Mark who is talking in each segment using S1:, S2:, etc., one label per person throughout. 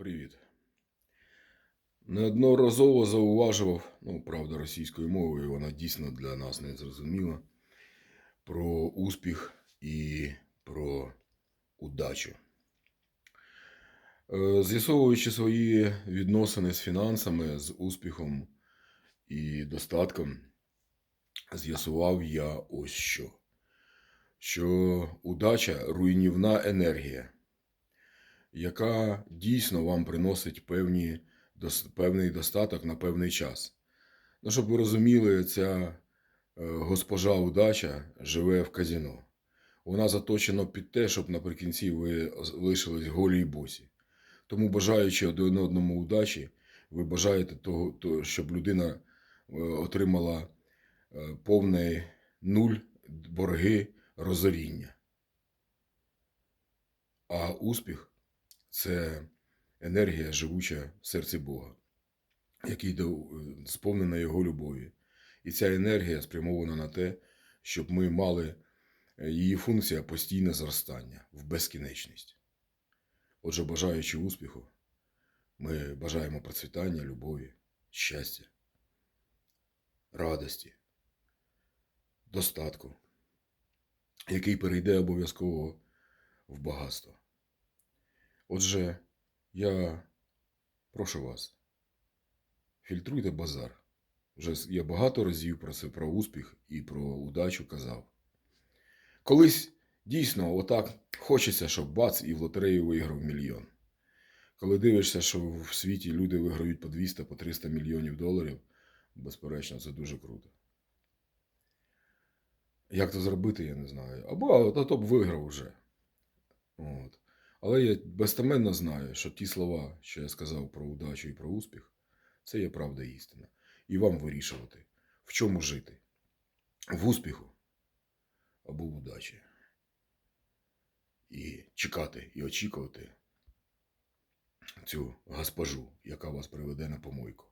S1: Привіт. Неодноразово зауважував, ну, правда, російською мовою, вона дійсно для нас не зрозуміла, про успіх і про удачу. Е, З'ясовуючи свої відносини з фінансами, з успіхом і достатком, з'ясував я ось що. Що удача руйнівна енергія яка дійсно вам приносить певні, певний достаток на певний час. Ну, щоб ви розуміли, ця е, госпожа удача живе в казіно. Вона заточена під те, щоб наприкінці ви лишились голі й босі. Тому, бажаючи один одному удачі, ви бажаєте того, то- щоб людина е, отримала е, повний нуль борги розоріння. А успіх це енергія живуча в серці Бога, який до- сповнена Його любові. І ця енергія спрямована на те, щоб ми мали е, її функція постійне зростання в безкінечність. Отже, бажаючи успіху, ми бажаємо процвітання, любові, щастя, радості, достатку, який перейде обов'язково в багатство. Отже, я прошу вас, фільтруйте базар. Вже я багато разів про це, про успіх і про удачу казав. Колись дійсно отак хочеться, щоб бац і в лотерею виграв мільйон. Коли дивишся, що в світі люди виграють по 200, по 300 мільйонів доларів, безперечно, це дуже круто. Як це зробити, я не знаю. Або то б виграв вже. От. Але я безтеменно знаю, що ті слова, що я сказав про удачу і про успіх, це є правда і істина. І вам вирішувати, в чому жити. В успіху або в удачі. І чекати, і очікувати цю госпожу, яка вас приведе на помойку.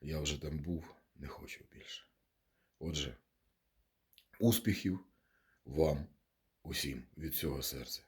S1: Я вже там був, не хочу більше. Отже, успіхів вам усім від цього серця.